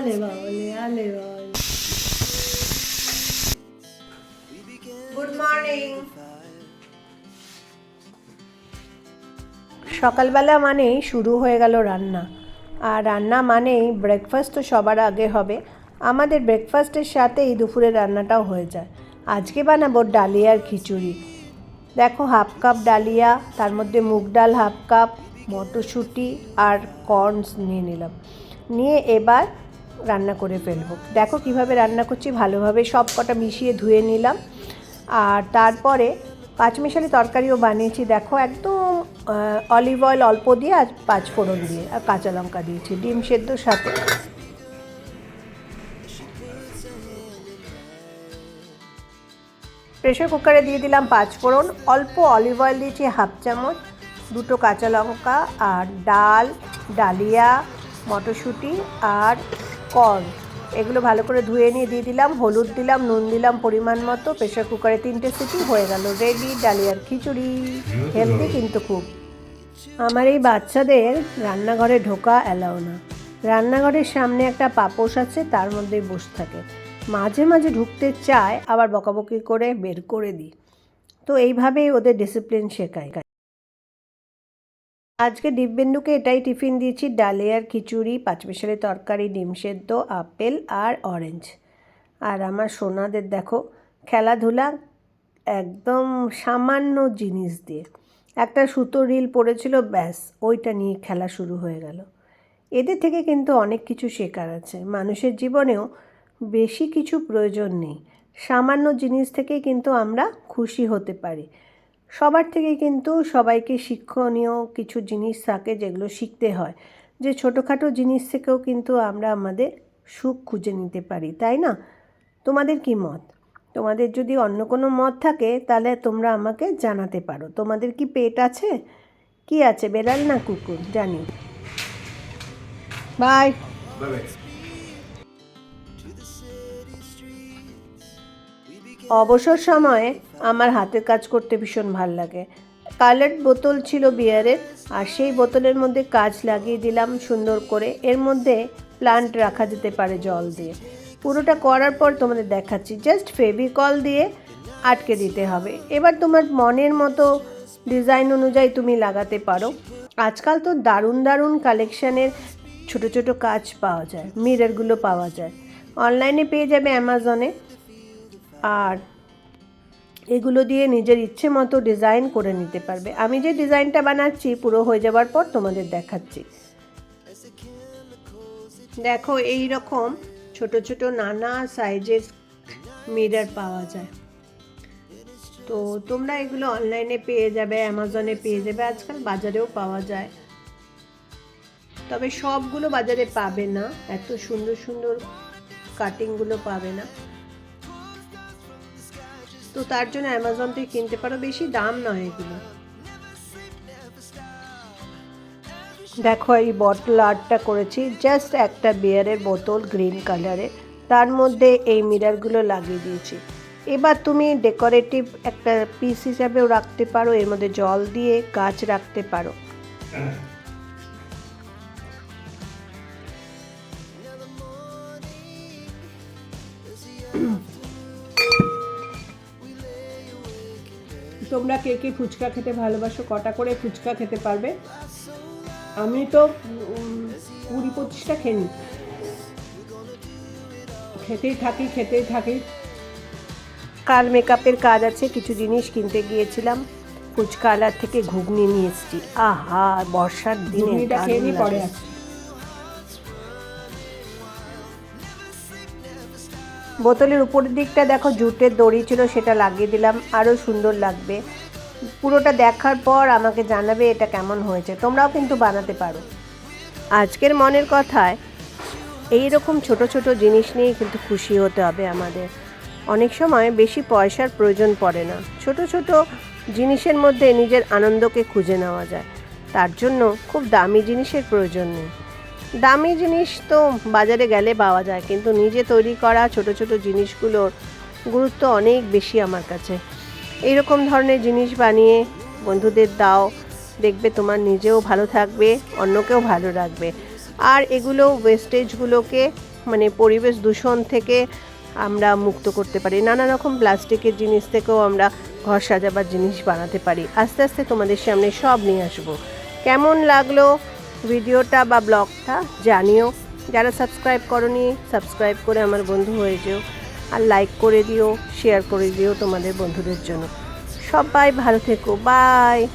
আলে বাবলে আলে বাবলে good morning সকালবেলা মানেই শুরু হয়ে গেল রান্না। আর রান্না মানেই ব্রেকফাস্ট তো সবার আগে হবে। আমাদের ব্রেকফাস্টের সাথেই দুপুরের রান্নাটাও হয়ে যায়। আজকে বানাবো ডালিয়ার খিচুড়ি। দেখো হাফ কাপ ডালিয়া তার মধ্যে মুগ ডাল হাফ কাপ মটরশুঁটি আর কর্নস নিয়ে নিলাম। নিয়ে এবার রান্না করে ফেলব। দেখো কীভাবে রান্না করছি, ভালোভাবে সব কটা মিশিয়ে ধুয়ে নিলাম। আর তারপরে পাঁচমিশালি তরকারিও বানিয়েছি। দেখো একদম অলিভ অয়েল অল্প দিয়ে আর পাঁচ ফোড়ন দিয়ে, আর কাঁচা লঙ্কা দিয়েছি, ডিম সেদ্ধর সাথে। প্রেশার কুকারে দিয়ে দিলাম পাঁচ ফোড়ন। অল্প অলিভ অয়েল দিয়েছি হাফ চামচ, দুটো কাঁচা লঙ্কা আর ডাল, ডালিয়া, মটরশুঁটি আর কর্ন এগুলো ভালো করে ধুয়ে নিয়ে দিয়ে দিলাম, হলুদ দিলাম, নুন দিলাম পরিমাণ মতো, প্রেশার কুকারে তিনটে সিটি, হয়ে গেল রেডি ডালিয়ার খিচুড়ি। হেলদি কিন্তু খুব। আমার এই বাচ্চাদের রান্নাঘরে ঢোকা অ্যালাও না। রান্নাঘরের সামনে একটা পাপোশ আছে, তার মধ্যেই বসে থাকে। মাঝে মাঝে ঢুকতে চায়, আবার বকাবকি করে বের করে দিই। তো এইভাবেই ওদের ডিসিপ্লিন শেখায়। আজকে দিব্যেন্দুকে এটাই টিফিন দিয়েছি ডালিয়ার খিচুড়ি, পাঁচমিশালি তরকারি, ডিম সেদ্ধ, আপেল আর অরেঞ্জ আর আমার সোনাদের দেখো, খেলাধুলা একদম সামান্য জিনিস দিয়ে। একটা সুতো রিল পড়েছিল, ব্যাস, ওইটা নিয়ে খেলা শুরু হয়ে গেল। এদের থেকে কিন্তু অনেক কিছু শেখার আছে। মানুষের জীবনেও বেশি কিছু প্রয়োজন নেই। সামান্য জিনিস থেকেই কিন্তু আমরা খুশি হতে পারি। সবার থেকে কিন্তু সবাইকে শিক্ষণীয় কিছু জিনিস থাকে যেগুলো শিখতে হয়। যে ছোটোখাটো জিনিস থেকেও কিন্তু আমরা আমাদের সুখ খুঁজে নিতে পারি তাই না? তোমাদের কি মত? তোমাদের যদি অন্য কোনো মত থাকে তাহলে তোমরা আমাকে জানাতে পারো। তোমাদের কি পেট আছে? কি আছে? বেড়াল না কুকুর? জানি। বাই। অবসর সময়ে আমার হাতের কাজ করতে ভীষণ ভালো লাগে। কালার বোতল ছিল বিয়ারের, আর সেই বোতলের মধ্যে কাজ লাগিয়ে দিলাম সুন্দর করে। এর মধ্যে প্লান্ট রাখা যেতে পারে জল দিয়ে। পুরোটা করার পর তোমাদের দেখাচ্ছি। জাস্ট ফেভিকল দিয়ে আটকে দিতে হবে। এবার তোমার মনের মতো ডিজাইন অনুযায়ী তুমি লাগাতে পারো। আজকাল তো দারুণ দারুণ কালেকশানের ছোট ছোট কাজ পাওয়া যায় মিররগুলো পাওয়া যায়। অনলাইনে পেয়ে যাবে অ্যামাজনে আর এগুলো দিয়ে নিজের ইচ্ছে মতো ডিজাইন করে নিতে পারবে। আমি যে ডিজাইনটা বানাচ্ছি, পুরো হয়ে যাবার পর তোমাদের দেখাচ্ছি। দেখো এই রকম ছোট ছোট নানা সাইজের মিরর পাওয়া যায়। তো তোমরা এগুলো অনলাইনে পেয়ে যাবে অ্যামাজনে পেয়ে যাবে, আজকাল বাজারেও পাওয়া যায়। তবে সবগুলো বাজারে পাবে না, এত সুন্দর সুন্দর কাটিংগুলো পাবে না। তো তার জন্য অ্যামাজন থেকে কিনতে পারো, বেশি দাম নয় এগুলো। দেখো, এই বটল আর্টটা করেছি জাস্ট একটা বিয়ারের বোতল গ্রিন কালারের তার মধ্যে এই মিরারগুলো লাগিয়ে দিয়েছি। এবার তুমি ডেকোরেটিভ একটা পিস হিসাবেও রাখতে পারো, এর মধ্যে জল দিয়ে গাছ রাখতে পারো। তোমরা কে কে ফুচকা খেতে ভালোবাসো? কটা করে ফুচকা খেতে পারবে? আমি তো কুড়ি পঁচিশটা খেয়ে নিই খেতেই থাকি খেতেই থাকি। কাল মেকআপের কাজ আছে কিছু জিনিস কিনতে গিয়েছিলাম। ফুচকা আলার থেকে ঘুগনি নিয়ে এসেছি। আহা বর্ষার দিনে ঘুগনিটা খেয়ে পরে। আসছি। বোতলের উপরের দিকটা দেখো জুটের দড়ি ছিল, সেটা লাগিয়ে দিলাম আরও সুন্দর লাগবে। পুরোটা দেখার পর আমাকে জানাবে এটা কেমন হয়েছে, তোমরাও কিন্তু বানাতে পারো। আজকের মনের কথায়, এই রকম ছোট ছোট জিনিস নিয়ে কিন্তু খুশি হতে হবে আমাদের। অনেক সময় বেশি পয়সার প্রয়োজন পড়ে না। ছোট ছোট জিনিসের মধ্যে নিজের আনন্দকে খুঁজে নেওয়া যায়। তার জন্য খুব দামি জিনিসের প্রয়োজন নেই। দামি জিনিস তো বাজারে গেলে পাওয়া যায়, কিন্তু নিজে তৈরি করা ছোট ছোট জিনিসগুলোর গুরুত্ব অনেক বেশি আমার কাছে। এইরকম ধরনের জিনিস বানিয়ে বন্ধুদের দাও, দেখবে তোমার নিজেও ভালো থাকবে, অন্যকেও ভালো রাখবে। আর এগুলো ওয়েস্টেজগুলোকে মানে পরিবেশ দূষণ থেকে আমরা মুক্ত করতে পারি। নানা রকম প্লাস্টিকের জিনিস থেকেও আমরা ঘর সাজাবার জিনিস বানাতে পারি। আস্তে আস্তে তোমাদের সামনে সব নিয়ে আসব। কেমন লাগল? ভিডিওটা বা ব্লগটা জানিও। যারা সাবস্ক্রাইব করনি সাবস্ক্রাইব করে আমার বন্ধু হয়ে যেও। আর লাইক করে দিও শেয়ার করে দিও তোমাদের বন্ধুদের জন্য। সবাই ভালো থেকো বাই